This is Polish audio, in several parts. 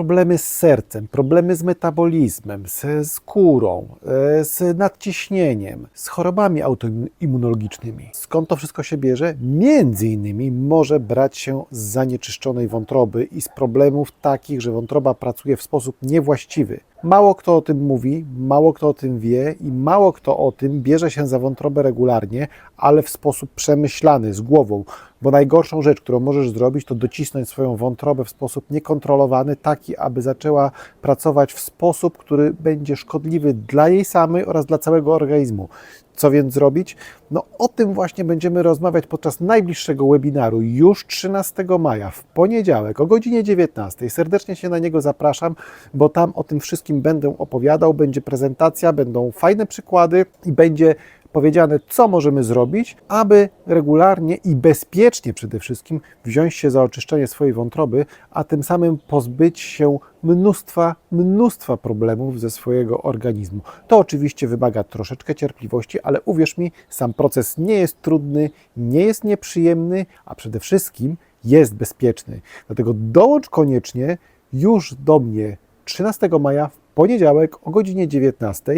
problemy z sercem, problemy z metabolizmem, z skórą, e, z nadciśnieniem, z chorobami autoimmunologicznymi. Skąd to wszystko się bierze? Między innymi może brać się z zanieczyszczonej wątroby i z problemów takich, że wątroba pracuje w sposób niewłaściwy. Mało kto o tym mówi, mało kto o tym wie i mało kto o tym bierze się za wątrobę regularnie, ale w sposób przemyślany, z głową. Bo najgorszą rzecz, którą możesz zrobić, to docisnąć swoją wątrobę w sposób niekontrolowany, taki, aby zaczęła pracować w sposób, który będzie szkodliwy dla jej samej oraz dla całego organizmu. Co więc zrobić? No o tym właśnie będziemy rozmawiać podczas najbliższego webinaru już 13 maja, w poniedziałek o godzinie 19. Serdecznie się na niego zapraszam, bo tam o tym wszystkim będę opowiadał, będzie prezentacja, będą fajne przykłady i będzie powiedziane, co możemy zrobić, aby regularnie i bezpiecznie przede wszystkim wziąć się za oczyszczenie swojej wątroby, a tym samym pozbyć się mnóstwa, mnóstwa problemów ze swojego organizmu. To oczywiście wymaga troszeczkę cierpliwości, ale uwierz mi, sam proces nie jest trudny, nie jest nieprzyjemny, a przede wszystkim jest bezpieczny. Dlatego dołącz koniecznie już do mnie 13 maja w poniedziałek o godzinie 19.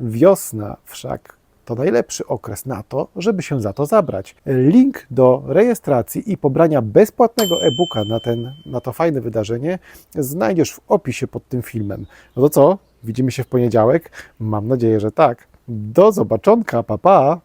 Wiosna wszak to najlepszy okres na to, żeby się za to zabrać. Link do rejestracji i pobrania bezpłatnego e-booka na, ten, na to fajne wydarzenie znajdziesz w opisie pod tym filmem. No to co? Widzimy się w poniedziałek? Mam nadzieję, że tak. Do zobaczonka, pa pa!